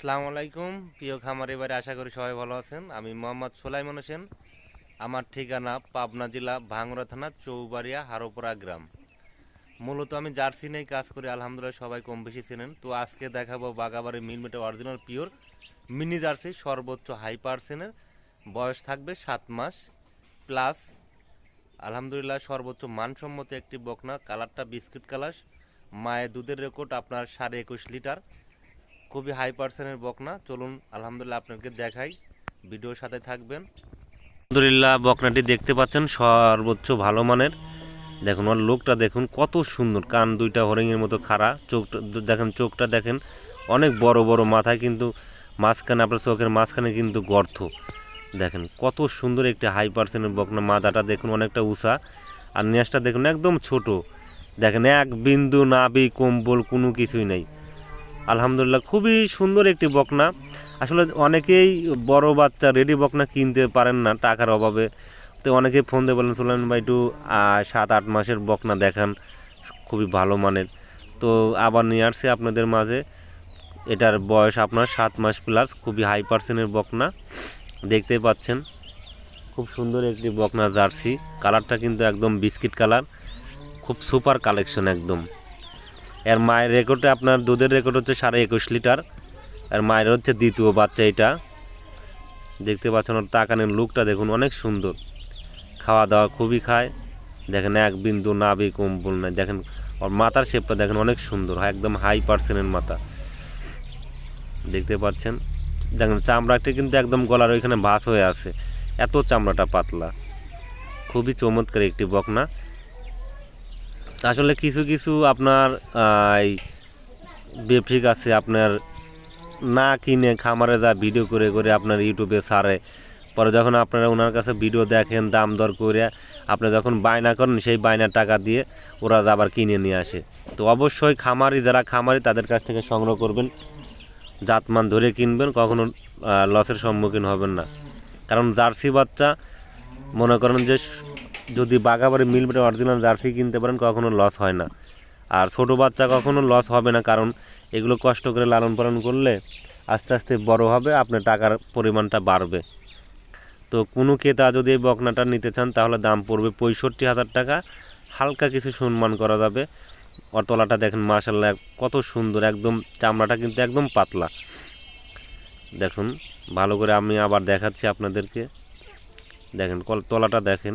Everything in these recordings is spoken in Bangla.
আসসালামু আলাইকুম। প্রিয় খামার, এবারে আশা করি সবাই ভালো আছেন। আমি মোহাম্মদ সোলাইমান হোসেন। আমার ঠিকানা পাবনা জেলা ভাঙ্গুড়া থানা, চৌবাড়িয়া হারোপড়া গ্রাম। মূলত আমি জার্সি নেই কাজ করি, আলহামদুলিল্লাহ সবাই কম বেশি চেনেন। তো আজকে দেখাবো বাগাবাড়ি মিলমেটে অরিজিনাল পিওর মিনি জার্সি, সর্বোচ্চ হাই পার্সেন্টের বয়স থাকবে সাত মাস। প্লাস, আলহামদুলিল্লাহ সর্বোচ্চ মানসম্মত একটি বকনা। কালারটা বিস্কিট কালার। মায়ের দুধের রেকর্ড আপনার সাড়ে একুশ লিটার। খুবই হাই পার্সেন্টের বকনা। চলুন, আলহামদুলিল্লাহ আপনাকে দেখাই। ভিডিওর সাথে থাকবেন। আলহামদুলিল্লাহ, বকনাটি দেখতে পাচ্ছেন, সর্বোচ্চ ভালো মানের। দেখুন, ওর লোকটা দেখুন, কত সুন্দর। কান দুইটা হরিণের মতো খাড়া। চোখটা দেখেন চোখটা দেখেন, অনেক বড় বড় মাথায় কিন্তু মাঝখানে, আপনার চোখের মাঝখানে কিন্তু গর্ত। দেখেন, কত সুন্দর একটি হাই পার্সেন্টের বকনা। মাথাটা দেখুন, অনেকটা উষা আর নেসটা দেখুন, একদম ছোট। দেখেন, এক বিন্দু নাবি কম্বল, কোনো কিছুই নেই। আলহামদুলিল্লাহ, খুবই সুন্দর একটি বকনা। আসলে অনেকেই বড় বাচ্চা রেডি বকনা কিনতে পারেন না টাকার অভাবে। তো অনেকেই ফোন দিয়ে বলেন সুলাইমান ভাই, একটু সাত আট মাসের বকনা দেখান, খুবই ভালো মানের। তো আবার নিয়ে আসছে আপনাদের মাঝে। এটার বয়স আপনার সাত মাস প্লাস খুবই হাই পার্সেন্টের বকনা। দেখতেই পাচ্ছেন, খুব সুন্দর একটি বকনা জার্সি। কালারটা কিন্তু একদম বিস্কিট কালার। খুব সুপার কালেকশন একদম। এর মায়ের রেকর্ডে আপনার দুধের রেকর্ড হচ্ছে সাড়ে একুশ লিটার। আর মায়ের হচ্ছে দ্বিতীয় বাচ্চা এটা। দেখতে পাচ্ছেন ওর তাকানের লুকটা দেখুন, অনেক সুন্দর। খাওয়া দাওয়া খুবই খায়। দেখেন এক বিন্দু নাবি কম্বল নাই দেখেন ওর মাথার শেপটা দেখেন অনেক সুন্দর একদম হাই পার্সেন্টের মাথা। দেখতে পাচ্ছেন? দেখেন চামড়াটি কিন্তু একদম গলার ওইখানে ভাস হয়ে আছে। এত চামড়াটা পাতলা। খুবই চমৎকার একটি বকনা। আসলে কিছু কিছু আপনার এই বেফিক আছে আপনার না কিনে খামারে যা ভিডিও করে করে আপনার ইউটিউবে ছাড়ে পরে যখন আপনারা ওনার কাছে ভিডিও দেখেন, দাম দর করে আপনি যখন বায়না করেন, সেই বায়নার টাকা দিয়ে ওরা আবার কিনে নিয়ে আসে। তো অবশ্যই খামারি, যারা খামারি, তাদের কাছ থেকে সংগ্রহ করবেন। জাতমান ধরে কিনবেন, কখনো লসের সম্মুখীন হবেন না। কারণ জার্সি বাচ্চা, মনে করেন যে যদি বাগাবাড়ি মিলবেটে অরিজিনাল জার্সি কিনতে পারেন, কখনো লস হয় না। আর ছোট বাচ্চা কখনো লস হবে না, কারণ এগুলো কষ্ট করে লালন পালন করলে আস্তে আস্তে বড় হবে, আপনার টাকার পরিমাণটা বাড়বে। তো কোনো ক্রেতা যদি এই বকনাটা নিতে চান, তাহলে দাম পড়বে পঁয়ষট্টি হাজার টাকা। হালকা কিছু সম্মান করা যাবে। ওর তলাটা দেখেন মাশাল্লাহ কত সুন্দর, একদম চামড়াটা কিন্তু একদম পাতলা। দেখুন, ভালো করে আমি আবার দেখাচ্ছি আপনাদেরকে। দেখেন তলাটা দেখেন।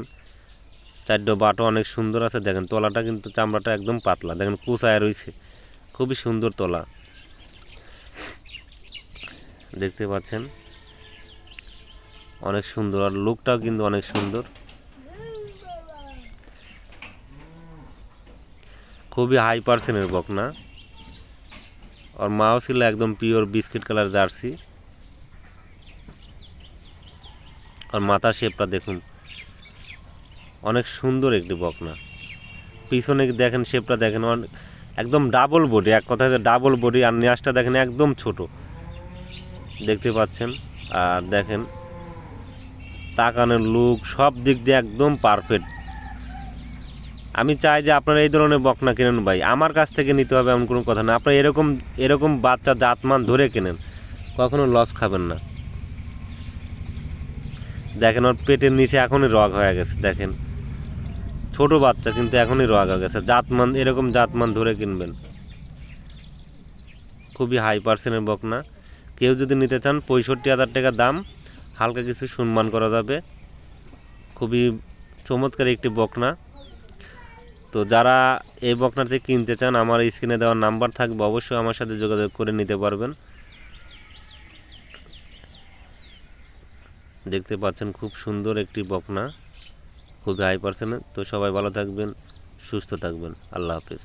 চারটো বাটো অনেক সুন্দর আছে। দেখেন, তলাটা কিন্তু চামড়াটা একদম পাতলা। দেখেন, কুচায় রয়েছে খুবই সুন্দর তলা। দেখতে পাচ্ছেন? অনেক সুন্দর। আর লুকটাও কিন্তু অনেক সুন্দর। খুবই হাই পার্সেন্টের বকনা। আর মাও ছিল একদম পিওর বিস্কিট কালার জার্সি। আর মাথার শেপটা দেখুন। অনেক সুন্দর একটি বকনা। পিছনে দেখেন শেপটা দেখেন একদম ডাবল বডি এক কথায় ডাবল বডি আর নেয়াজটা দেখেন একদম ছোট। দেখতে পাচ্ছেন? আর দেখেন, তাকানোর লুক সব দিক দিয়ে একদম পারফেক্ট আমি চাই যে আপনারা এই ধরনের বকনা কেনেন ভাই। আমার কাছ থেকে নিতে হবে এমন কোনো কথা না। আপনারা এরকম এরকম বাচ্চা জাতমান ধরে কেনেন। কখনো লস খাবেন না। দেখেন, ওর পেটের নিচে এখনই রগ হয়ে গেছে, দেখেন। ছোট বাচ্চা, কিন্তু এখনই রগ গেছে। জাতমান, এরকম জাতমান ধরে কিনবেন। খুবই হাই পার্সেন্টের বকনা। কেউ যদি নিতে চান, পঁয়ষট্টি হাজার টাকা দাম, হালকা কিছু সম্মান করা যাবে। খুবই চমৎকার একটি বকনা। তো যারা এই বকনাটি কিনতে চান, আমার স্ক্রিনে দেওয়ার নাম্বার থাকবে, অবশ্যই আমার সাথে যোগাযোগ করে নিতে পারবেন। দেখতে পাচ্ছেন, খুব সুন্দর একটি বকনা। খুবই হাই পার্সেন্ট তো সবাই ভালো থাকবেন সুস্থ থাকবেন। আল্লাহ হাফিজ।